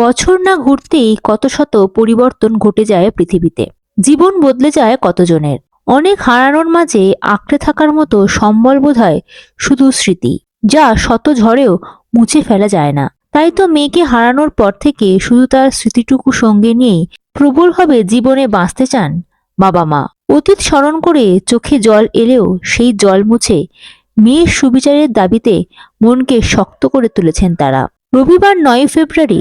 বছর না ঘুরতেই কত শত পরিবর্তন ঘটে যায় পৃথিবীতে। জীবন বদলে যায় কতজনের। অনেক হারানোর মাঝে আঁকড়ে থাকার মতো সম্বল বোধ হয় শুধু স্মৃতি, যা শত ঝড়েও মুছে ফেলা যায় না। তাই তো মেয়েকে হারানোর পর থেকে শুধু তার স্মৃতিটুকু সঙ্গে নিয়েই প্রবলভাবে জীবনে বাঁচতে চান বাবা মা। অতীত স্মরণ করে চোখে জল এলেও সেই জল মুছে মেয়ের সুবিচারের দাবিতে মনকে শক্ত করে তুলেছেন তারা। রবিবার নয় ফেব্রুয়ারি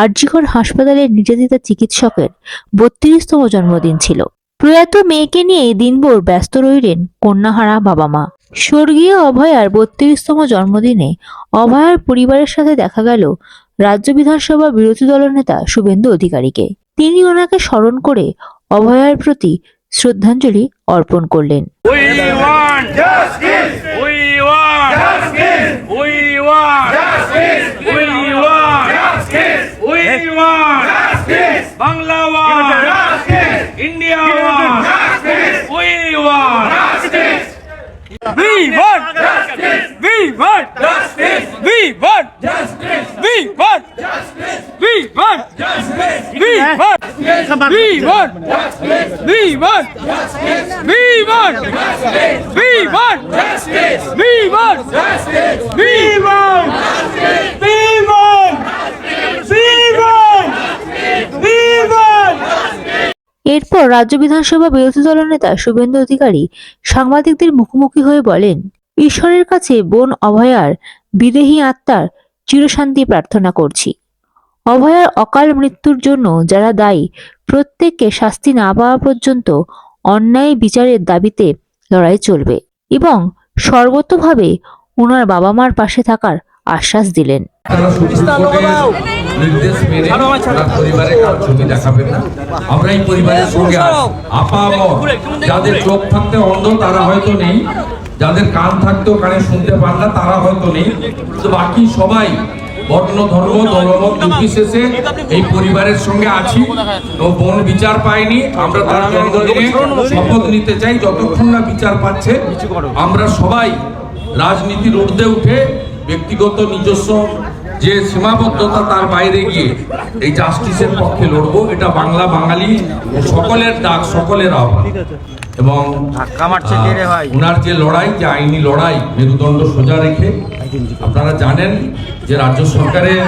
আরজিকর হাসপাতালের নির্যাতিতা চিকিৎসকের বত্রিশতম জন্মদিন ছিল। প্রয়াত মেয়েকে নিয়ে দিনভর ব্যস্ত রইলেন কন্যাহারা বাবা মা স্বর্গীয় অভয়ার বত্রিশতম জন্মদিনে অভয়ার পরিবারের সাথে দেখা গেল রাজ্য বিধানসভা বিরোধী দলনেতা শুভেন্দু অধিকারীকে। তিনি ওনাকে স্মরণ করে অভয়ার প্রতি শ্রদ্ধাঞ্জলি অর্পণ করলেন। Bangla want justice. India want justice. We want justice. We want justice. We want justice. We want justice. We want justice. We want justice. We want justice. We want justice. We want justice. We want justice. We want justice. We want justice. We want এরপর রাজ্য বিধানসভা বিরোধী দলনেতা শুভেন্দু অধিকারী সাংবাদিকদের মুখোমুখি হয়ে বলেন ঈশ্বরের কাছে বোন অভয়ার বিদেহী আত্মার চিরশান্তি প্রার্থনা করছি। অভয়ার অকাল মৃত্যুর জন্য যারা দায়ী প্রত্যেককে শাস্তি না পাওয়া পর্যন্ত অন্যায় বিচারের দাবিতে লড়াই চলবে এবং সর্বতোভাবে ওনার বাবা মার পাশে থাকার আশ্বাস দিলেন। নির্দেশ মেনে তার পরিবারের কারও ছবি দেখাবেন না। আমরা এই পরিবারের সঙ্গে। আপামর যাদের চোখ থাকতে অন্ধ তারা হয়তো নেই। যাদের কান থাকতেও কানে শুনতে পান না তারা হয়তো নেই। বাকি সবাই বর্ণ ধর্ম দলমত নির্বিশেষে এই পরিবারের সঙ্গে আছি। তো বোন বিচার পায়নি। আমরা তার জন্মদিনে শপথ নিতে চাই। যতক্ষণ না বিচার পাচ্ছে আমরা সবাই রাজনীতির ঊর্ধ্বে উঠে ব্যক্তিগত নিজস্ব যে সীমাবদ্ধতা তার বাইরে গিয়ে এই জাস্টিসের পক্ষে লড়বো এটা বাংলা বাঙালি সকলের ডাক সকলের আহ্বান। এবং ওনার যে লড়াই যে আইনি লড়াই মেরুদণ্ড সোজা রেখে আপনারা জানেন যে রাজ্য সরকারের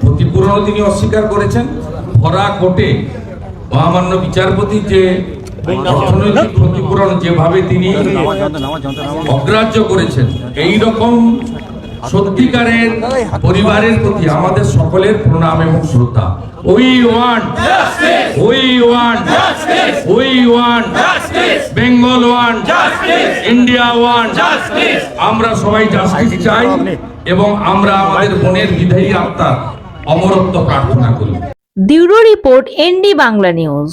ক্ষতিপূরণও তিনি অস্বীকার করেছেন। ভরা কোটে মহামান্য বিচারপতি যে অর্থনৈতিক ক্ষতিপূরণ যেভাবে তিনি অগ্রাহ্য করেছেন এই রকম সত্যিকারের পরিবারের প্রতি আমাদের সকলের প্রণাম এবং শ্রদ্ধা। We want we want we want Bengal want India want আমরা সবাই জাস্টিস চাই এবং আমরা আমাদের বোনের বিধায়ী আত্মার অমরত্ব প্রার্থনা করি। Bureau report ND Bangla news.